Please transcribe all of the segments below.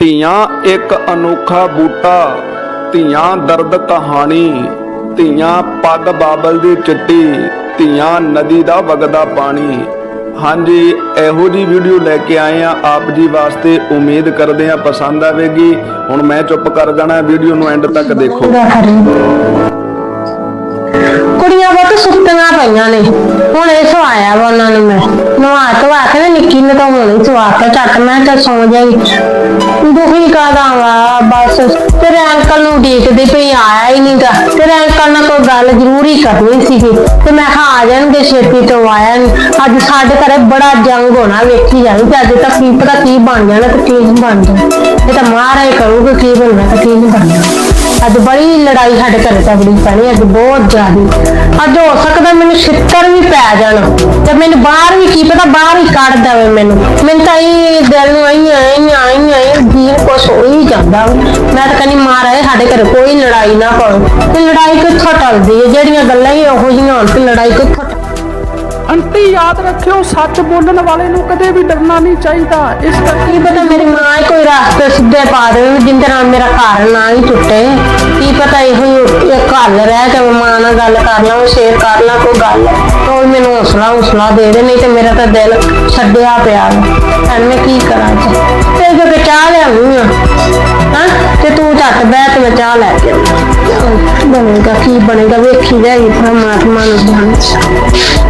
ਧੀਆਂ ਇੱਕ ਅਨੋਖਾ ਬੂਟਾ, ਧੀਆਂ ਦਰਦ ਕਹਾਣੀ, ਧੀਆਂ ਪੱਗ ਬਾਬਲ ਦੀ ਚਿੱਟੀ, ਧੀਆਂ ਨਦੀ ਦਾ ਵਗਦਾ ਪਾਣੀ। ਹਾਂਜੀ, ਇਹੋ ਜੀ ਵੀਡੀਓ ਲੈ ਕੇ ਆਏ ਆ ਆਪ ਜੀ ਵਾਸਤੇ। ਉਮੀਦ ਕਰਦੇ ਆ ਪਸੰਦ ਆਵੇਗੀ। ਹੁਣ ਮੈਂ ਚੁੱਪ ਕਰ ਜਾਣਾ, ਵੀਡੀਓ ਨੂੰ ਐਂਡ ਤੱਕ ਦੇਖੋ। ਕੁੜੀਆਂ ਬਹੁਤ ਸੁੱਤੀਆਂ ਪਈਆਂ ਨੇ। ਹੁਣ ਇਹ ਸਵਾਇਆ ਨਵਾ ਧਵਾ ਕੇ ਨਾ ਨਿੱਕੀ ਨੂੰ ਤਾਂ ਹੁਣੇ ਸਵਾ ਕੇ ਝੱਟ ਮੈਂ ਤਾਂ ਸੌ ਜਾਈ। ਦੁਖੀ ਕਾਦਾ ਵਾ ਬਸ ਤੇਰੇ ਅੰਕਲ ਨੂੰ ਉਡੀਕਦੀ ਪਈ ਆਇਆ ਹੀ ਨਹੀਂਗਾ ਤੇਰੇ ਅੰਕਲ ਨਾਲ ਕੋਈ ਗੱਲ ਜ਼ਰੂਰੀ ਕਰਨੀ ਸੀਗੀ। ਤੇ ਮੈਂ ਕਿਹਾ ਆ ਜਾਣਗੇ, ਛੇਤੀ ਤੋਂ ਆਇਆ ਨੀ। ਅੱਜ ਸਾਡੇ ਘਰੇ ਬੜਾ ਜੰਗ ਹੋਣਾ, ਵੇਖੀ ਜਾਣੀ ਤੇ ਅੱਜ ਤੱਕ ਕੀ ਪਤਾ ਕੀ ਬਣ ਜਾਣਾ ਤੇ ਕੀ ਨਹੀਂ ਬਣ ਜਾਣਾ। ਇਹ ਤਾਂ ਮਾਰਾ ਹੀ ਕਰੂਗਾ, ਕੀ ਬਣਨਾ ਤੇ ਕੀ ਨਹੀਂ ਬਣਨਾ। ਅੱਜ ਬੜੀ ਲੜਾਈ ਸਾਡੇ ਘਰੇ ਤਗੜੀ ਪੈਣੀ, ਅੱਜ ਬਹੁਤ ਜ਼ਿਆਦੀ। ਅੱਜ ਹੋ ਸਕਦਾ ਮੈਨੂੰ ਛਿੱਤਰ ਵੀ ਪੈ ਜਾਣ ਤੇ ਮੈਨੂੰ ਬਾਹਰ ਵੀ ਕੀ ਪਤਾ, ਬਾਹਰ ਹੀ ਕੱਢ ਦੇਵੇ ਮੈਨੂੰ। ਮੈਨੂੰ ਤਾਂ ਇਹ ਦਿਲ ਨੂੰ ਆਈ ਆਈ ਆਈ ਆਈ ਜੀਵ ਕੁਛ ਹੋ ਹੀ ਜਾਂਦਾ। ਮੈਂ ਤਾਂ ਕਹਿੰਦੀ ਮਾਰਾ ਸਾਡੇ ਘਰੇ ਕੋਈ ਲੜਾਈ ਨਾ ਪਵੇ ਤੇ ਲੜਾਈ ਕਿੱਥੋਂ ਟਲਦੀ ਹੈ? ਜਿਹੜੀਆਂ ਗੱਲਾਂ ਹੀ ਉਹੋ ਜਿਹੀਆਂ ਹੋਣ ਤੇ ਲੜਾਈ ਕਿੱਥੋਂ ਟਲ- ਯਾਦ ਰੱਖਿਓ, ਸੱਚ ਬੋਲਣ ਵਾਲੇ ਨੂੰ ਕਦੇ ਵੀ ਡਰਨਾ ਨਹੀਂ ਚਾਹੀਦਾ। ਇਸ ਕਰਕੇ ਪਤਾ ਮੇਰੀ ਮਾਂ ਹੀ ਕੋਈ ਰਸਤੇ ਸਿੱਧੇ ਪਾ ਦੇਵੇ ਜਿੰਦੇ ਨਾਲ ਮੇਰਾ ਘਰ ਨਾ ਹੀ ਟੁੱਟੇ। ਕੀ ਪਤਾ ਇਹੋ ਹੀ ਇੱਕ ਹੱਲ ਰਹਿ ਜਾਵੇ ਮਾਂ ਨਾਲ ਗੱਲ ਕਰ ਲਾਂ ਸ਼ੇਅਰ ਕਰ ਲਾਂ, ਕੋਈ ਗੱਲ ਕੋਈ ਮੈਨੂੰ ਹੌਸਲਾ ਹੌਸਲਾ ਦੇ ਦੇ, ਨਹੀਂ ਤੇ ਮੇਰਾ ਤਾਂ ਦਿਲ ਛੱਡਿਆ ਪਿਆ ਵਾ। ਹੁਣ ਕੀ ਕਰਾਂ ਜੀ? ਤੇ ਜੋ ਕਿ ਚਾਹ ਲਿਆਉਣੀ ਆ ਹਾਂ? ਤੇ ਤੂੰ ਝੱਟ ਬਹਿ ਤੇ ਮੈਂ ਚਾਹ ਲੈ ਕੇ ਬਣੇਗਾ? ਕੀ ਬਣੇਗਾ? ਵੇਖੀ ਜਾਈ, ਪਰਮਾਤਮਾ ਨੂੰ ਜਾਣੇ।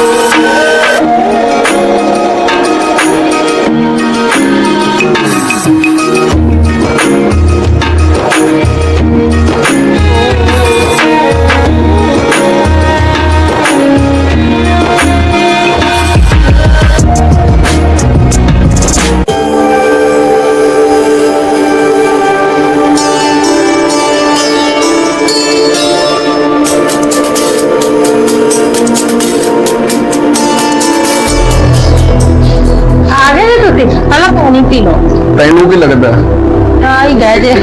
ਲਓ? ਤੈਨੂੰ ਕੀ ਲੱਗਦਾ? ਆ ਹੀ ਗਏ ਜੇ।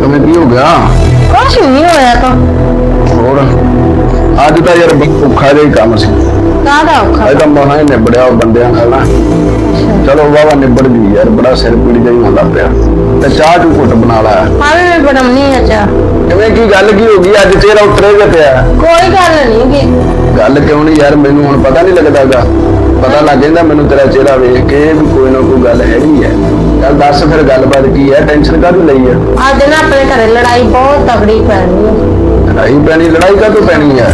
ਕਿਵੇਂ ਕੀ ਹੋ ਗਿਆ? ਕੁਛ ਨਹੀਂ ਹੋਇਆ ਤਾਂ। ਹੋਰ? ਅੱਜ ਤਾਂ ਯਾਰ ਔਖਾ ਜਿਹਾ ਹੀ ਕੰਮ ਸੀ। ਕਾਹਦਾ ਔਖਾ? ਅੱਜ ਤਾਂ ਮਹਾ ਹੀ ਨਿਬੜਿਆ ਉਹ ਬੰਦਿਆਂ ਨਾਲ ਨਾ। ਚਲੋ ਵਾਵਾ ਨਿਬੜ ਗਈ ਯਾਰ ਬੜਾ ਸਿਰ ਪੀੜ ਜਾਈ ਹੁੰਦਾ ਪਿਆ। ਤੇ ਚਾਹ ਚੂ ਘੁੱਟ ਬਣਾ ਲਾ। ਆਵੇਂ ਮੈਂ ਬਣਾਉਣੀ ਆ ਚਾ ਕਿਵੇਂ ਕੀ ਗੱਲ ਕੀ ਹੋ ਗਈ? ਅੱਜ ਤੇਰਾ ਉਤਰੇਗਾ ਪਿਆ। ਕੋਈ ਗੱਲ ਨਹੀਂ ਗੀ। ਗੱਲ ਕਿਉਂ ਨਹੀਂ ਯਾਰ? ਮੈਨੂੰ ਹੁਣ ਪਤਾ ਨਹੀਂ ਲੱਗਦਾਗਾ ਪਤਾ ਲੱਗ ਜਾਂਦਾ ਮੈਨੂੰ ਤੇਰਾ ਚਿਹਰਾ ਵੇਖ ਕੇ ਵੀ ਕੋਈ ਨਾ ਕੋਈ ਗੱਲ ਹੈਗੀ ਹੈ ਚੱਲ ਦੱਸ ਫਿਰ ਗੱਲਬਾਤ ਕੀ ਹੈ ਟੈਨਸ਼ਨ ਕਾਹਦੀ ਲਈ ਹੈ ਅੱਜ ਨਾ ਆਪਣੇ ਘਰੇ ਲੜਾਈ ਬਹੁਤ ਤਗੜੀ ਪੈਣੀ ਹੈ ਲੜਾਈ ਪੈਣੀ ਲੜਾਈ ਕਾਹਤੋਂ ਪੈਣੀ ਹੈ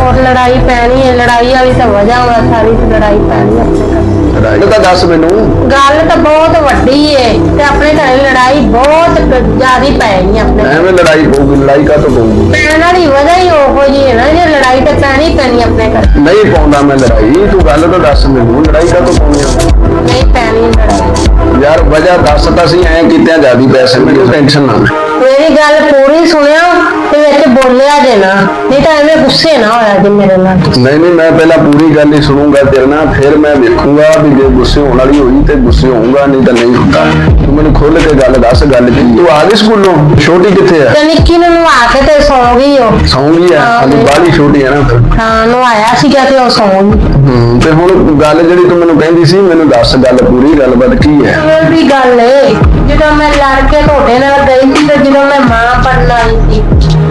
ਹੋਰ ਲੜਾਈ ਪੈਣੀ ਹੈ ਲੜਾਈ ਵਾਲੀ ਤਾਂ ਵਜ੍ਹਾ ਵਾ ਸਾਰੀ ਤੇ ਲੜਾਈ ਪੈਣੀ ਹੈ ਆਪਣੇ ਘਰੇ। ਲੜਾਈ ਤਾਂ ਦੱਸ ਮੈਨੂੰ। ਗੱਲ ਤਾਂ ਬਹੁਤ ਵੱਡੀ ਏ ਤੇ ਆਪਣੇ ਘਰੇ ਲੜਾਈ ਬਹੁਤ ਜ਼ਿਆਦੀ ਪੈਣੀ ਹੈ ਆਪਣੇ ਘਰੇ। ਐਵੇਂ ਲੜਾਈ ਪਊਗੀ ਲੜਾਈ ਕਾਹਤੋਂ ਪਊਗੀ ਪੈਣ ਵਾਲੀ ਵਜ੍ਹਾ ਹੀ ਉਹੋ ਜੀ ਹੈ ਨਾ ਜੇ ਲੜਾਈ ਤਾਂ ਪੈਣੀ ਪੈਣੀ ਆਪਣੇ ਘਰੇ। ਨਹੀਂ ਪਾਉਂਦਾ ਮੈਂ ਲੜਾਈ ਤੂੰ ਗੱਲ ਤਾਂ ਦੱਸ ਮੈਨੂੰ ਲੜਾਈ ਕਾਹਤੋਂ ਪਾਉਣੀ ਆ? ਨਹੀਂ ਪੈਣੀ ਲੜਾਈ। ਯਾਰ ਵਜ੍ਹਾ ਦੱਸ ਤਾਂ ਸੀ ਐਂ ਕੀਤਿਆਂ ਜਿਆਦੀ ਪੈਸੇ ਮੈਨੂੰ ਟੈਨਸ਼ਨ ਨਾ ਲੈ। ਮੇਰੀ ਗੱਲ ਪੂਰੀ ਸੁਣਿਓ ਤੇ ਵਿੱਚ ਬੋਲਿਆ ਜੇ ਨਾ ਨਹੀਂ ਤਾਂ ਐਵੇਂ ਗੁੱਸੇ ਨਾ ਹੋਇਆ ਜੇ ਮੇਰੇ ਨਾਲ। ਨਹੀਂ ਨਹੀਂ ਮੈਂ ਪਹਿਲਾਂ ਪੂਰੀ ਗੱਲ ਹੀ ਸੁਣੂੰਗਾ ਤੇਰੇ ਨਾਲ ਫਿਰ ਮੈਂ ਵੇਖੂੰਗਾ ਵੀ ਜੇ ਗੁੱਸੇ ਹੋਣ ਵਾਲੀ ਹੋਈ ਤੇ ਗੁੱਸੇ ਹੋਊਂਗਾ ਨਹੀਂ ਤਾਂ ਨਹੀਂ ਹੁੰਦਾ। ਤੂੰ ਮੈਨੂੰ ਖੁੱਲ ਕੇ ਗੱਲ ਦੱਸ ਗੱਲ ਕੀ? ਤੂੰ ਆ ਗਈ ਸਕੂਲੋਂ? ਛੋਟੀ ਕਿੱਥੇ ਆ? ਤੇ ਨਿੱਕੀ ਨੂੰ ਨਵਾ ਕੇ ਤੇ ਸੌ ਗਈ ਉਹ ਸੌਂ ਗਈ ਆ ਹਾਲੀ ਬਾਹਲੀ ਛੋਟੀ ਆ ਨਾ ਫਿਰ। ਹਾਂ ਨਵਾਇਆ ਸੀਗਾ ਤੇ ਉਹ ਸੌ ਗਈ। ਹੂੰ ਤੇ ਹੁਣ ਗੱਲ ਜਿਹੜੀ ਤੂੰ ਮੈਨੂੰ ਕਹਿੰਦੀ ਸੀ ਮੈਨੂੰ ਦੱਸ ਗੱਲ ਪੂਰੀ ਗੱਲਬਾਤ ਕੀ ਹੈ? ਇਹ ਵੀ ਗੱਲ ਏ। ਜਦੋਂ ਮੈਂ ਲੜ ਕੇ ਤੁਹਾਡੇ ਨਾਲ ਗਈ ਸੀ ਤੇ ਜਦੋਂ ਮੈਂ ਮਾਂ ਪੜਨ ਆਈ ਸੀ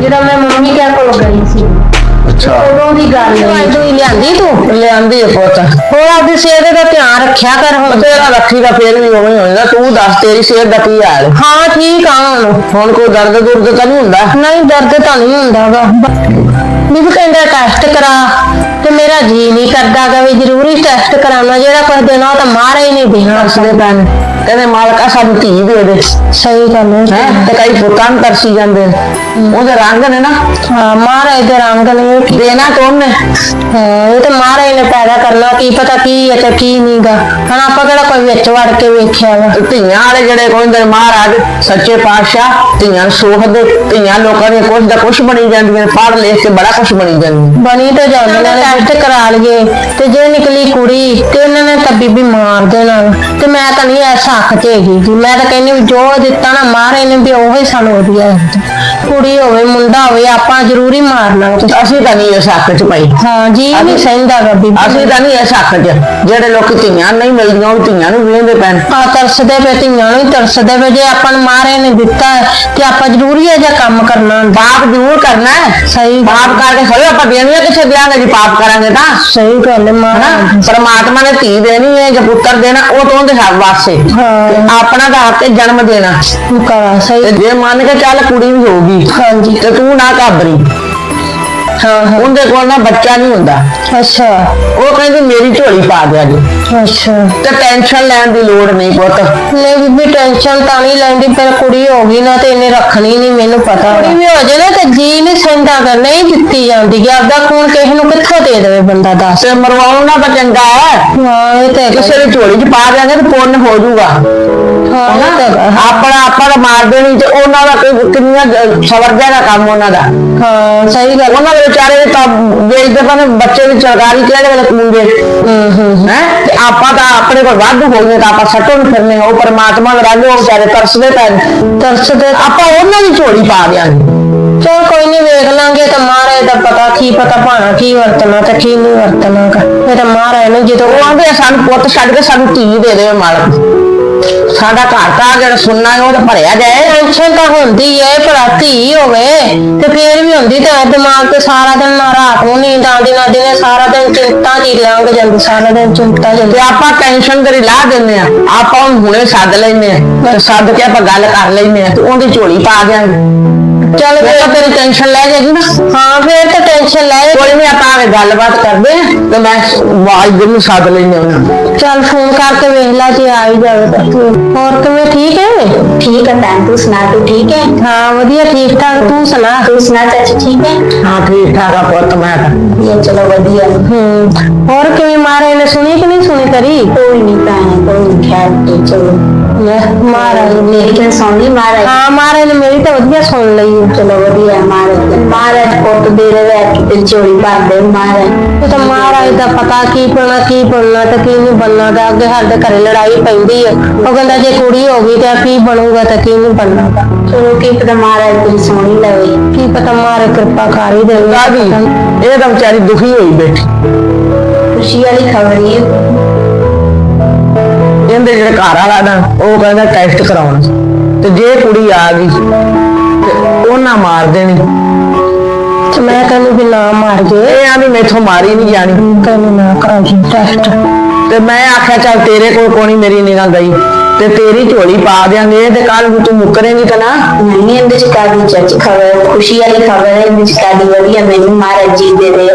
ਜਦੋਂ ਮੈਂ ਮੰਮੀ ਕੇ ਕੋਲ ਗਈ ਸੀ। ਅੱਛਾ। ਉਦੋਂ ਦੀ ਗੱਲ ਹੀ ਲਿਆਂਦੀ ਤੂੰ? ਲਿਆਂਦੀ ਹੈ ਪੁੱਤ। ਹੋਰ ਆਪਦੀ ਸਿਹਤ ਦਾ ਧਿਆਨ ਰੱਖਿਆ ਕਰ ਹੁਣ। ਤੇਰਾ ਰੱਖੀ ਦਾ ਫੇਰ ਵੀ ਉਵੇਂ ਹੀ ਹੋਏਗਾ ਤੂੰ ਦੱਸ ਤੇਰੀ ਸਿਹਤ ਦਾ ਕੀ ਹਾਲ ਹੈ? ਹਾਂ ਠੀਕ ਆ ਹੁਣ। ਹੁਣ ਕੋਈ ਦਰਦ ਦੁਰਦ ਤਾਂ ਨਹੀਂ ਹੁੰਦਾ? ਨਹੀਂ ਦਰਦ ਤਾਂ ਨਹੀਂ ਹੁੰਦਾ ਗਾ ਵੀ ਕਹਿੰਦਾ ਟੈਸਟ ਕਰਾ। ਮੇਰਾ ਜੀ ਨਹੀਂ ਕਰਦਾ ਗਾ ਵੀ ਜ਼ਰੂਰੀ ਟੈਸਟ ਕਰਾਉਣਾ ਜਿਹੜਾ ਕੁਝ ਦੇਣਾ ਉਹ ਤਾਂ ਮਾਰਾ ਹੀ ਨਹੀਂ ਦੇਣਾ। ਉਸਦੇ ਪੈਣ ਕਹਿੰਦੇ ਮਾਲਕਾ ਸਾਨੂੰ ਧੀ ਦੇ ਦੇ। ਸਹੀ ਗੱਲ ਹੈ। ਹੈ ਤੇ ਕਈ ਪੁੱਤਾਂ ਨੂੰ ਤਰਸੀ ਜਾਂਦੇ ਨੇ। ਉਹਦੇ ਰੰਗ ਨੇ ਨਾ। ਹਾਂ ਮਹਾਰਾਜ ਦੇ ਰੰਗ ਨੇ। ਦੇਣਾ ਤਾਂ ਉਹਨੇ ਹਾਂ ਇਹ ਤਾਂ ਮਹਾਰਾਜ ਨੇ ਪੈਦਾ ਕਰਨਾ। ਕੀ ਪਤਾ ਕੀ ਹੈ ਤੇ ਕੀ ਨਹੀਂਗਾ ਹੁਣ ਆਪਾਂ ਕਿਹੜਾ ਕੋਈ ਵਿੱਚ ਵੜ ਕੇ ਵੇਖਿਆ ਵਾ? ਤੇ ਧੀਆਂ ਵਾਲੇ ਜਿਹੜੇ ਕਹਿੰਦੇ ਨੇ ਮਹਾਰਾਜ ਸੱਚੇ ਪਾਤਸ਼ਾਹ ਧੀਆਂ ਨੂੰ ਸੋਖ ਦੇ। ਧੀਆਂ ਲੋਕਾਂ ਦੀਆਂ ਕੁਛ ਦਾ ਕੁਛ ਬਣੀ ਜਾਂਦੀਆਂ ਨੇ। ਪੜ੍ਹ ਲਿਖ ਕੇ ਬੜਾ ਕੁਛ ਬਣੀ ਜਾਂਦੀਆਂ ਬਣੀ ਤਾਂ ਜਾਂਦੇ ਨੇ। ਟੈਸਟ ਕਰਾ ਲਈਏ ਤੇ ਜੇ ਨਿਕਲੀ ਕੁੜੀ ਤੇ ਉਹਨਾਂ ਨੇ ਤਾਂ ਬੀਬੀ ਮਾਰ ਦੇਣਾ ਤੇ ਮੈਂ ਤਾਂ ਨਹੀਂ ਐਸਾ ਹੱਕ ਤੇ ਹੈਗੀ ਮੈਂ ਤਾਂ ਕਹਿੰਦੀ ਵੀ ਜੋ ਦਿੱਤਾ ਨਾ ਮਾਰੇ ਨੇ ਵੀ ਉਹੀ ਸਾਨੂੰ ਵਧੀਆ ਹੈ। ਕੁੜੀ ਹੋਵੇ ਮੁੰਡਾ ਹੋਵੇ ਆਪਾਂ ਜ਼ਰੂਰੀ ਮਾਰਨਾ ਅਸੀਂ ਤਾਂ ਨਹੀਂ ਇਸ ਹੱਕ 'ਚ ਪਈ ਹਾਂ ਜੀ ਨਹੀਂ ਸਹਿੰਦਾ ਗਾ ਬੀਬੀ। ਅਸੀਂ ਤਾਂ ਨਹੀਂ ਇਸ ਹੱਕ 'ਚ। ਜਿਹੜੇ ਲੋਕ ਧੀਆਂ ਨਹੀਂ ਮਿਲਦੀਆਂ ਉਹ ਧੀਆਂ ਨੂੰ ਵੇਂਦੇ ਪੈਣ। ਆ ਤਰਸਦੇ ਪਏ ਧੀਆਂ ਨੂੰ ਹੀ ਤਰਸਦੇ ਪਏ। ਜੇ ਆਪਾਂ ਨੂੰ ਮਾਰੇ ਨੇ ਦਿੱਤਾ ਹੈ, ਤੇ ਆਪਾਂ ਜ਼ਰੂਰੀ ਹੈ ਜਾਂ ਕੰਮ ਕਰਨਾ ਹੁੰਦਾ। ਪਾਪ ਜ਼ਰੂਰ ਕਰਨਾ ਹੈ। ਸਹੀ ਪਾਪ ਕਰਕੇ ਥੋੜੇ ਆਪਾਂ ਦੇਣੀਆਂ ਕਿਸੇ ਦਿਆਂਗੇ ਜੀ ਪਾਪ ਕਰਾਂਗੇ ਤਾਂ। ਸਹੀ ਗੱਲ ਹੈ ਹਨਾ? ਮਾਰਾ ਪਰਮਾਤਮਾ ਨੇ ਧੀ ਦੇਣੀ ਹੈ ਜਾਂ ਪੁੱਤਰ ਦੇਣਾ ਉਹ ਤਾਂ ਉਹਦੇ ਹੱਕ ਵਾਸਤੇ। ਹਾਂ। ਤੇ ਆਪਣਾ ਤਾਂ ਹੱਕ ਹੈ ਜਨਮ ਦੇਣਾ। ਕਰਾ ਤੇ ਸਹੀ ਜੇ ਮੰਨ ਕੇ ਚੱਲ ਕੁੜੀ ਵੀ ਹੋਊਗੀ ਹਾਂਜੀ ਤੇ ਤੂੰ ਨਾ ਘਾਬਰੀ। ਹਾਂ ਹਾਂ। ਉਹਦੇ ਕੋਲ ਨਾ ਬੱਚਾ ਨਹੀਂ ਹੁੰਦਾ। ਅੱਛਾ। ਉਹ ਕਹਿੰਦੀ ਮੇਰੀ ਝੋਲੀ ਪਾ ਦਿਆ ਜੀ। ਅੱਛਾ। ਤੇ ਟੈਨਸ਼ਨ ਲੈਣ ਦੀ ਲੋੜ ਨਹੀਂ ਪੁੱਤ। ਨਹੀਂ ਬੀਬੀ ਟੈਨਸ਼ਨ ਤਾਂ ਨਹੀਂ ਲੈਂਦੀ ਪਰ ਕੁੜੀ ਹੋ ਗਈ ਨਾ ਤੇ ਇਹਨੇ ਰੱਖਣੀ ਨਹੀਂ ਮੈਨੂੰ ਪਤਾ ਕੁੜੀ ਵੀ ਹੋ ਜੇ ਨਾ ਤੇ ਜੀ ਨਹੀਂ ਸਹਿੰਦਾ ਗਾ ਨਹੀਂ ਦਿੱਤੀ ਜਾਂਦੀ ਕਿ ਆਪਦਾ ਖੂਨ ਕਿਸੇ ਨੂੰ ਕਿੱਥੋਂ ਦੇ ਦੇਵੇ ਬੰਦਾ ਦੱਸ। ਤੇ ਮਰਵਾਉਣ ਤਾਂ ਚੰਗਾ ਹੈ। ਹਾਂ ਇਹ ਤੇ। ਕਿਸੇ ਦੀ ਝੋਲੀ 'ਚ ਪਾ ਦਿਆਂਗੇ ਤੇ ਪੁੰਨ ਹੋ ਜਾਊਗਾ। ਹਾਂ ਇਹ ਤੇ ਹੈਗਾ। ਆਪਣਾ ਆਪਾਂ ਤਾਂ ਮਾਰ ਦੇਣੀ ਤੇ ਉਹਨਾਂ ਦਾ ਕੋਈ ਕਿੰਨੀਆਂ ਸਵਰ ਜਾਏਗਾ ਕੰਮ ਉਹਨਾਂ ਦਾ। ਹਾਂ ਸਹੀ ਗੱਲ। ਉਹਨਾਂ ਦੇ ਵਿਚਾਰੇ ਦੇ ਤਾਂ ਵੇਚਦੇ ਪਨ ਬੱਚੇ ਦੀ ਸਰਕਾਰੀ ਕਿਹੜੇ ਵੇਲੇ ਕਮੂੰਗੇ ਹੂੰ ਤੇ ਆਪਾਂ ਤਾਂ ਆਪਣੇ ਕੋਲ ਵਾਧੂ ਹੋ ਗਏ ਤਾਂ ਆਪਾਂ ਸੱਟੋਂ ਫਿਰਨੇ ਉਹ ਪਰਮਾਤਮਾ ਦਾ ਉਹ ਵਿਚਾਰੇ ਤਰਸਦੇ ਪੈਣ ਤਰਸਦੇ ਆਪਾਂ ਉਹਨਾਂ ਦੀ ਝੋਲੀ ਪਾ ਦਿਆਂਗੇ। ਚਲ ਕੋਈ ਨਹੀਂ ਵੇਖ ਲਾਂਗੇ ਤਾਂ ਮਹਾਰਾਜ ਦਾ ਪਤਾ ਕੀ ਪਤਾ ਭਾਣਾ ਕੀ ਵਰਤਣਾ ਤੇ ਕੀ ਨਹੀਂ ਵਰਤਣਾ। ਇਹ ਤਾਂ ਮਹਾਰਾਜ ਨੂੰ ਜਦੋਂ ਉਹ ਆਂਦੇ ਸਾਨੂੰ ਪੁੱਤ ਛੱਡ ਕੇ ਸਾਨੂੰ ਧੀ ਦੇ ਦੇ ਮਾਲਕ। ਸਾਡਾ ਘਰ ਤਾਂ ਜਿਹੜਾ ਸੁਣਨਾ ਹੈ ਉਹ ਤਾਂ ਭਰਿਆ ਜਾਏ। ਟੈਨਸ਼ਨ ਤਾਂ ਹੁੰਦੀ ਏ ਭਲਾ ਧੀ ਹੋਵੇ ਤੇ ਫੇਰ ਵੀ ਹੁੰਦੀ ਤਾਂ ਹੈ, ਦਿਮਾਗ ਤੇ ਸਾਰਾ ਦਿਨ ਨਾ ਰਾਤ ਨੂੰ ਨੀਂਦ ਆਉਂਦੀ ਨਾ ਦਿਨੇ ਸਾਰਾ ਦਿਨ ਚਿੰਤਾ ਹੀ ਲੰਘ ਜਾਂਦੀ ਸਾਰਾ ਦਿਨ ਚਿੰਤਾ ਚ ਤੇ ਆਪਾਂ ਟੈਨਸ਼ਨ ਕਰੀ ਲਾ ਦਿੰਦੇ ਆ ਆਪਾਂ ਉਹਨੂੰ ਹੁਣੇ ਸੱਦ ਲੈਨੇ ਆ ਤੇ ਸੱਦ ਕੇ ਆਪਾਂ ਗੱਲ ਕਰ ਲੈਨੇ ਆ ਤੇ ਉਹਦੀ ਝੋਲੀ ਪਾ ਦਿਆਂਗੇ। ਚੱਲ ਫਿਰ ਤੇਰੀ ਟੈਨਸ਼ਨ ਲੈ ਜਾਏਗੀ ਨਾ। ਹਾਂ ਫੇਰ ਤਾਂ ਟੈਨਸ਼ਨ ਲੈ ਕੋਈ ਨਹੀਂ ਆਪਾਂ ਆਵੇ ਗੱਲਬਾਤ ਕਰਦੇ ਆ ਤੇ ਮੈਂ ਦੇ ਨੂੰ ਸੱਦ ਲੈਨੇ ਉਹਨਾਂ ਚੱਲ ਫੋਨ ਕਰਕੇ ਵੇਖ ਲੈ ਜੇ ਆ ਹੀ ਜਾਵੇ ਤਾਂ ਹੋਰ ਕਿਵੇਂ ਠੀਕ ਹੈ ਠੀਕ ਹੈ ਭੈਣ ਤੂੰ ਸੁਣਾ ਤੂੰ ਠੀਕ ਹੈ? ਹਾਂ ਵਧੀਆ ਠੀਕ ਠਾਕ ਤੂੰ ਸੁਣਾ? ਤੂੰ ਸੁਣਾ ਚਾਚੀ ਠੀਕ ਹੈ? ਹਾਂ ਠੀਕ ਠਾਕ ਆ ਪੁੱਤ ਮੈਂ ਤਾਂ। ਇਹ ਚਲੋ ਵਧੀਆ। ਹੂੰ ਹੋਰ ਕਿਵੇਂ ਮਾਰੇ ਨੇ ਸੁਣੀ ਕਿ ਨਹੀਂ ਸੁਣੀ ਤੇਰੀ? ਕੋਈ ਨਹੀਂ ਭੈਣ ਕੋਈ ਨਹੀਂ ਖੈਰ ਤੇ ਚਲੋ। ਲੈ ਮਹਾਰਾਜ ਨੇ ਮੇਰੀ ਕਿਨ ਸੁਣ ਲਈ ਮਹਾਰਾਜ। ਹਾਂ ਮਾਰੇ ਨੇ ਮੇਰੀ ਤਾਂ ਵਧੀਆ ਸੁਣ ਲਈ ਹੈ। ਚਲੋ ਵਧੀਆ ਹੈ ਮਹਾਰਾਜ ਮਹਾਰਾਜ ਪੁੱਤ ਦੇ ਰਹੇ ਕਿ ਝੋਲੀ ਭਰ ਦੇ ਮਹਾਰਾਜ। ਇਹ ਤਾਂ ਮਹਾਰਾਜ ਦਾ ਪਤਾ ਕੀ ਪੜਨਾ ਕੀ ਪੜਨਾ ਤੇ ਕੀ ਨਹੀਂ ਬਣਨਾ ਦਾ ਅੱਗੇ ਸਾਡੇ ਘਰੇ ਲੜਾਈ ਪੈਂਦੀ ਹੈ। ਉਹ ਕਹਿੰਦਾ ਜੇ ਕੁੜੀ ਹੋ ਗਈ ਤਾਂ ਕੀ ਬਣੂਗਾ ਤੇ ਕੀ ਨਹੀਂ ਬਣਨਾਗਾ ਚਲੋ ਕੀ ਪਤਾ ਮਹਾਰਾਜ ਤੇਰੀ ਸੁਣ ਹੀ ਲਵੇ। ਕੀ ਪਤਾ ਮਾਰੇ ਕਿਰਪਾ ਕਰ ਹੀ ਦੇਵੇ। ਕਾਦੀ ਇਹ ਤਾਂ ਵਿਚਾਰੀ ਦੁਖੀ ਹੋਈ ਬੈਠੀ। ਖੁਸ਼ੀ ਵਾਲੀ ਖਬਰ ਇਹ ਇਹਦੇ ਜਿਹੜੇ ਘਰ ਵਾਲਾ ਨਾ ਉਹ ਕਹਿੰਦਾ ਟੈਸਟ ਕਰਾਉਣ। ਤੇ ਜੇ ਕੁੜੀ ਆ ਗਈ ਤੇ ਉਹਨਾਂ ਮਾਰ ਦੇਣੀ। ਤੇ ਮੈਂ ਕਹਿੰਦੀ ਵੀ ਨਾ ਮਾਰ ਜੇ ਇਹ ਆਂਦੀ ਮੈਥੋਂ ਮਾਰੀ ਨਹੀਂ ਜਾਣੀ। ਕਹਿੰਦੀ ਨਾ ਕਰਾ ਜੀ ਟੈਸਟ ਤੇ ਮੈਂ ਆਖਿਆ ਚੱਲ ਤੇਰੇ ਕੋਲ ਕੋਣੀ ਮੇਰੀ ਨਿਗਾਹ ਗਈ ਤੇ ਤੇਰੀ ਝੋਲੀ ਪਾ ਦਿਆਂਗੇ ਤੇ ਕੱਲ ਨੂੰ ਤੂੰ ਮੁੱਕਰੇਂਗੀ ਤਾਂ ਨਾ। ਨਹੀਂ ਇਹਦੇ ਚ ਕਾਦੀ ਚਾਚੀ ਖਬਰ ਖੁਸ਼ੀ ਵਾਲੀ ਖਬਰ ਹੈ ਇਹਦੇ ਚ ਕਾਦੀ ਵਧੀਆ ਮੈਨੂੰ ਮਹਾਰਾਜ ਜੀ ਦੇ ਦੇ।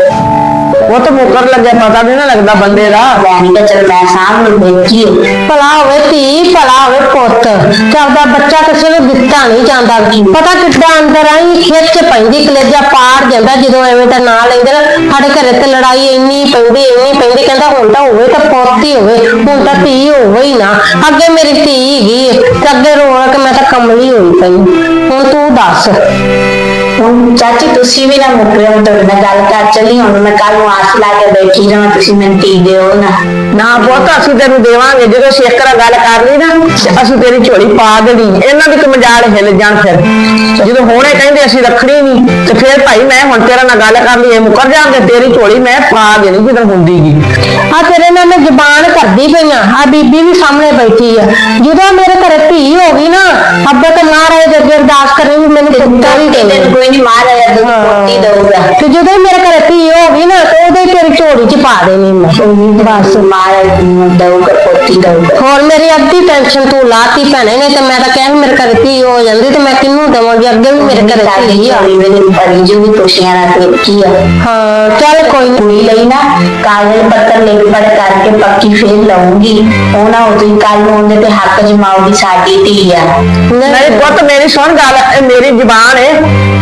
ਉਹ ਤਾਂ ਮੁੱਕਰ ਲੱਗਿਆ, ਪਤਾ ਨਹੀਂ ਨਾ ਲੱਗਦਾ ਬੰਦੇ ਦਾ। ਮੈਂ ਕਿਹਾ ਚਲ ਮੈਂ ਸਾਹਮਣੇ ਦੇਖੀ ਭਲਾ ਹੋਵੇ ਧੀ, ਭਲਾ ਹੋਵੇ ਪੁੱਤ। ਚੱਲਦਾ ਬੱਚਾ ਕਿਸੇ ਨੂੰ ਦਿੱਤਾ ਨਹੀਂ ਜਾਂਦਾ। ਪਤਾ ਕਿੱਦਾਂ ਅੰਦਰ ਆਈ ਖਿੱਚ ਪੈਂਦੀ, ਕਲੇਜਾ ਪਾੜ ਜਾਂਦਾ, ਜਦੋਂ ਐਵੇਂ ਤਾਂ ਨਾਂ ਲੈਂਦੇ ਨਾ, ਸਾਡੇ ਘਰੇ ਤੇ ਲੜਾਈ ਇੰਨੀ ਪੈਂਦੀ ਇੰਨੀ ਪੈਂਦੀ, ਕਹਿੰਦਾ ਹੁਣ ਤਾਂ ਹੋਵੇ ਤਾਂ ਪੁੱਤ ਹੀ ਹੋਵੇ, ਹੁਣ ਤਾਂ ਧੀ ਹੋਵੇ ਹੀ ਨਾ। ਅੱਗੇ ਮੇਰੀ ਧੀ ਹੈਗੀ ਤੇ ਅੱਗੇ ਰੋਣ ਕੇ ਮੈਂ ਤਾਂ ਕਮਲੀ ਹੋਈ ਪਈ। ਹੁਣ ਤੂੰ ਦੱਸ। ਹੁਣ ਚਾਚੀ ਤੁਸੀਂ ਵੀ ਨਾ ਮੁਕਰੇ ਹੋ ਤੁਹਾਡੇ ਨਾਲ ਗੱਲ ਕਰ ਚੱਲੀ ਹੁਣ ਮੈਂ ਕੱਲ ਨੂੰ ਆਸ ਲਾ ਕੇ ਬੈਠੀ ਰਹਾਂ ਤੁਸੀਂ ਮੈਨੂੰ ਟੀ ਦਿਓ ਨਾ। ਨਾ ਪੁੱਤ ਅਸੀਂ ਤੈਨੂੰ ਦੇਵਾਂਗੇ ਜਦੋਂ ਅਸੀਂ ਇੱਕ ਵਾਰ ਗੱਲ ਕਰ ਲਈ ਨਾ ਤੇ ਅਸੀਂ ਤੇਰੀ ਝੋਲੀ ਪਾ ਦੇਣੀ ਇਹਨਾਂ ਦੀ ਕਮਜਾਲ ਹਿੱਲ ਜਾਣ ਫਿਰ। ਜਦੋਂ ਹੁਣੇ ਕਹਿੰਦੇ ਅਸੀਂ ਰੱਖਣੀ ਨਹੀਂ ਤੇ ਫਿਰ ਭਾਈ ਮੈਂ ਹੁਣ ਤੇਰੇ ਨਾਲ ਗੱਲ ਕਰ ਲਈ ਇਹ ਮੁੱਕਰ ਜਾਣਗੇ ਤੇਰੀ ਝੋਲੀ ਮੈਂ ਪਾ ਦੇਣੀ ਜਦੋਂ ਹੁੰਦੀਗੀ ਆ ਤੇਰੇ ਨਾਲ ਮੈਂ ਜ਼ਬਾਨ ਕਰਦੀ ਪਈ ਆ ਆ ਬੀਬੀ ਵੀ ਸਾਹਮਣੇ ਬੈਠੀ ਆ। ਜਦੋਂ ਮੇਰੇ ਘਰੇ ਧੀ ਹੋ ਗਈ ਨਾ ਅੱਬਾ ਤੇ ਮਹਾਰਾਜ ਦੇ ਅੱਗੇ ਅਰਦਾਸ ਕਰੇ ਵੀ ਮੈਨੂੰ ਪੁੱਤਰ ਹੀ ਦੇ ਕੋਈ ਨਹੀਂ ਮਾਰ ਆਇਆ ਦੁੱਧ ਪੋਤੀ ਦਊਗਾ। ਤੇ ਜਦੋਂ ਹੀ ਮੇਰੇ ਘਰੇ ਧੀ ਹੋ ਗਈ ਨਾ ਤੇ ਉਹਦੇ ਤੇਰੀ ਝੋਲੀ ਚ ਪਾ ਦੇਣੀ ਮੈਂ। ਬਸ। ਮਾਰਾ ਦਊਗਾ ਪੋਤੀ ਦਊਗਾ ਹੋਰ ਮੇਰੀ ਅੱਧੀ ਟੈਨਸ਼ਨ ਤੂੰ ਲਾਤੀ ਭੈਣੇ ਨੇ ਤੇ ਮੈਂ ਤਾਂ ਕਹਿ ਮੇਰੇ ਘਰੇ ਧੀ ਹੋ ਜਾਂਦੀ ਤੇ ਮੈਂ ਕਿਹਨੂੰ ਦੇਵਾਂਗੀ ਅੱਗੇ ਵੀ ਮੇਰੇ ਘਰੇ ਧੀ ਆ। ਚੋਰੀ ਵੇਲੇ ਪਰੀ ਜੋ ਵੀ ਖੁਸ਼ੀਆਂ ਤੇ ਕੀ ਆ ਹਾਂ ਚੱਲ ਕੋਈ ਨੀ। ਕੁੜੀ ਲਈ ਨਾ ਕਾਗਜ਼ ਪੱਤਰ ਲਿਖ ਪੜ ਕਰਕੇ ਪੱਕੀ ਫੇਰ ਲਊਂਗੀ। ਉਹਨਾਂ ਉਦੋਂ ਹੀ ਕੱਲ ਨੂੰ ਉਹਦੇ ਤੇ ਹੱਕ ਜਮਾਉਗੀ ਸਾਡੀ ਧੀ ਆ। ਨਹੀਂ। ਪੁੱਤ ਮੇਰੀ ਸੁਣ ਗੱਲ। ਇਹ ਮੇਰੀ ਜ਼ਬਾਨ ਹੈ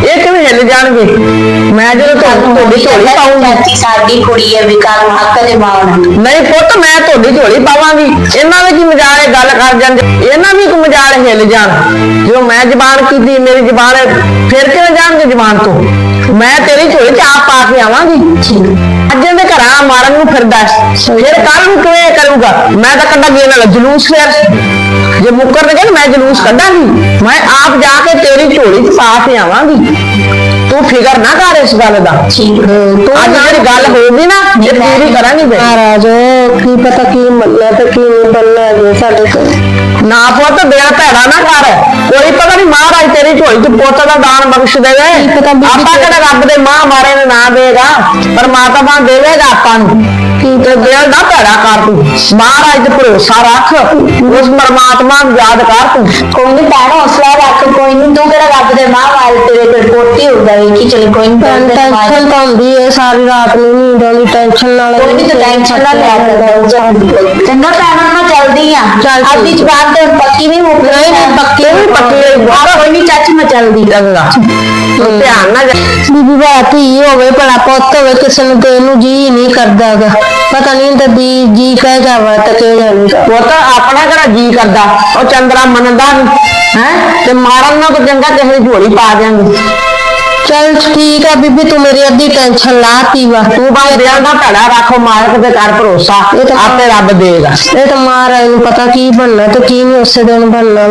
ਇਹ ਕਿਵੇਂ ਹਿੱਲ ਜਾਣਗੇ? ਮੈਂ ਜਦੋਂ ਤੁਹਾਨੂੰ ਤੁਹਾਡੀ ਝੋਲੀ ਪਾਉਂਗੀ ਸਾਡੀ ਕੁੜੀ ਹੈ ਵੀ ਕੱਲ ਨੂੰ ਹੱਕ ਜਮਾਉਣਾ ਨਹੀਂ ਪੁੱਤ, ਮੈਂ ਤੁਹਾਡੀ ਝੋਲੀ ਪਾਵਾਂਗੀ। ਇਹਨਾਂ ਦੇ ਕੀ ਗੱਲ ਕਰ ਜਾਂਦੇ। ਇਹਨਾਂ ਵੀ ਕੋ ਮਜਾਲ ਹਿੱਲ ਜਾਣ। ਜਦੋਂ ਮੈਂ ਜ਼ਬਾਨ ਕੀਤੀ, ਮੇਰੀ ਜ਼ਬਾਨ ਫਿਰ ਕਿਵੇਂ ਜਾਣਗੇ ਜ਼ਬਾਨ ਤੋਂ? ਮੈਂ ਤੇਰੀ ਝੋਲੀ ਚ ਆਪ ਪਾ ਕੇ ਆਵਾਂਗੀ। ਅੱਜ ਇਹਦੇ ਘਰਾਂ ਮਾਰਨ ਨੂੰ ਫਿਰਦਾ ਫਿਰ ਕੱਲ ਨੂੰ ਕਿਵੇਂ ਕਰੂਗਾ? ਮੈਂ ਤਾਂ ਕੱਢਾਂਗੀ ਇਹਨਾਂ ਦਾ ਜਲੂਸ ਫਿਰ। ਜੇ ਮੁੱਕਰ ਦੇ ਮੈਂ ਜਲੂਸ ਕੱਢਾਂਗੀ। ਮੈਂ ਆਪ ਜਾ ਕੇ ਤੇਰੀ ਝੋਲੀ ਚ ਪਾ ਕੇ ਆਵਾਂਗੀ। ਤੂੰ ਫਿਕਰ ਨਾ ਕਰ ਇਸ ਗੱਲ ਦਾ। ਠੀਕ। ਤੂੰ ਅੱਜ ਜਿਹੜੀ ਗੱਲ ਹੋਊਗੀ ਨਾ ਇਹ ਪੂਰੀ ਕਰਾਂਗੀ ਮੈਂ ਮਹਾਰਾਜ ਕੀ ਪਤਾ ਕੀ ਮੰਨਣਾ ਤੇ ਕੀ ਨਹੀਂ ਬੰਨਣਾ ਜੇ ਸਾਡੇ ਕੋਲ। ਨਾ ਪੁੱਤ ਦਿਲ ਭੈੜਾ ਨਾ ਕਰ। ਕੋਈ ਪਤਾ ਨਹੀਂ ਮਹਾਰਾਜ ਤੇਰੀ ਝੋਲੀ ਚ ਪੁੱਤ ਦਾ ਦਾਨ ਬਖਸ਼ ਦੇਵੇ। ਕੀ ਪਤਾ ਬੀਬੀ ਆਪਾਂ ਕਿਹੜਾ ਰੱਬ ਦੇ ਮਾਂ ਮਾਰੇ ਨੇ ਨਾ ਦੇਗਾ। ਪਰਮਾਤਮਾ ਦੇਵੇਗਾ ਆਪਾਂ ਨੂੰ। ਕੀ ਤੇ ਦਿਲ ਨਾ ਭੈੜਾ ਕਰ ਤੂੰ। ਮਹਾਰਾਜ ਤੇ ਭਰੋਸਾ ਰੱਖ। ਉਸ ਪਰਮਾਤਮਾ ਨੂੰ ਯਾਦ ਕਰ ਤੂੰ। ਕੋਈ ਨਹੀਂ ਭੈਣ ਹੌਸਲਾ ਰੱਖ। ਕੋਈ ਨਹੀਂ ਤੂੰ ਕਿਹੜਾ ਦੇ ਮਾਂ ਵਾਲ ਤੇਰੇ ਕੋਲ ਪੋਤੀ ਹੋਊਗਾ ਵੇਖੀ ਚਲ ਕੋਈ ਟੈਨਸ਼ਨ ਤਾਂ ਹੁੰਦੀ ਹੈ ਸਾਰੀ ਰਾਤ ਨੂੰ ਨੀਂਦ ਆਉਂਦੀ ਟੈਨਸ਼ਨ ਨਾਲ ਕੋਈ ਤੂੰ ਟੈਨਸ਼ਨ ਨਾ ਲੈ ਚੰਗਾ ਭੈਣ ਮੈਂ ਚੱਲਦੀ ਆ। ਆਪਣੀ ਜ਼ਬਾਨ ਤੇ ਪੱਕੀ ਨਹੀਂ ਮੁੱਕ ਨਹੀਂ, ਨਹੀਂ, ਪੱਕੀ ਨਹੀਂ, ਪੱਕੀ। ਹਾਂ, ਕੋਈ ਨਹੀਂ ਚਾਚੀ ਮੈਂ ਚੱਲਦੀ। ਚੰਗਾ। ਤੂੰ ਧਿਆਨ ਜਾ। ਬੀਬੀ ਬਾਤੀ ਹੋਵੇ ਭਲਾ ਪੁੱਤ ਹੋਵੇ ਕਿਸੇ ਨੂੰ ਦੇਣ ਨੂੰ ਜੀ ਨਹੀਂ ਕਰਦਾਗਾ ਪਤਾ ਨਹੀਂ ਤਾਂ ਦੀ ਜੀ ਕਹਿ ਜਾਵਾ ਤਾਂ ਕਹਿ ਜਾਵੇਗਾ ਪੁੱਤ ਆਪਣਾ ਕਿਹੜਾ ਜੀ ਕਰਦਾ? ਉਹ ਚੰਦਰਾ ਮੰਨਦਾ ਹੈ? ਤੇ ਮਾਰਨ ਨਾਲ ਤਾਂ ਚੰਗਾ ਕਿਸੇ ਦੀ ਝੋਲੀ ਪਾ ਦਿਆਂਗੇ। ਚਲ ਠੀਕ ਆ ਬੀਬੀ ਤੂੰ ਮੇਰੀ ਅੱਧੀ ਟੈਨਸ਼ਨ ਲਾਤੀ ਵਾ। ਤੂੰ ਬਸ ਦਿਲ ਦਾ ਭੈੜਾ ਰੱਖੋ ਮਾਲਕ ਤੇ ਕਰ ਭਰੋਸਾ ਇਹ ਤਾਂ- ਆਪੇ ਰੱਬ ਦੇਗਾ। ਇਹ ਤਾਂ ਮਹਾਰਾਜ ਨੂੰ ਪਤਾ ਕੀ ਬਣਨਾ ਤੇ ਕੀ ਨਹੀਂ ਉਸੇ ਦਿਨ ਬਣਨਾ।